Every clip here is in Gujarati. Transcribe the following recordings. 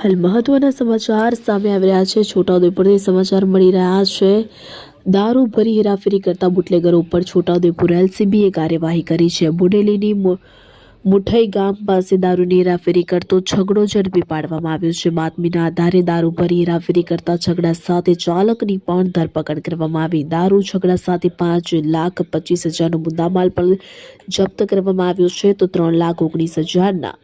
હાલ મહત્વના સમાચાર સામે આવી રહ્યા છે. છોટાઉદેપુરથી સમાચાર મળી રહ્યા છે. દારૂ ભરી હેરાફેરી કરતા બુટલેગરો ઉપર છોટાઉદેપુર એલસીબીએ કાર્યવાહી કરી છે. બુડેલીની મુઠઈ ગામ પાસે દારૂની હેરાફેરી કરતો છગડો ઝડપી પાડવામાં આવ્યો છે. બાતમીના આધારે દારૂ ભરી હેરાફેરી કરતા છગડા સાથે ચાલકની પણ ધરપકડ કરવામાં આવી. દારૂ છગડા સાથે પાંચ લાખ પચીસ હજારનો મુદ્દામાલ પણ જપ્ત કરવામાં આવ્યો છે તો ત્રણ લાખ ઓગણીસ હજારના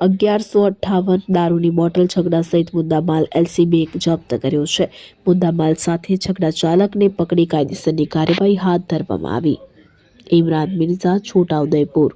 અગિયારસો અઠ્ઠાવન દારૂની બોટલ છગડા સહિત મુદ્દામાલ એલસીબીએ જપ્ત કર્યો છે. મુદ્દામાલ સાથે છગડા ચાલકને પકડી કાયદેસરની કાર્યવાહી હાથ ધરવામાં આવી. ઇમરાન મિર્ઝા છોટાઉદેપુર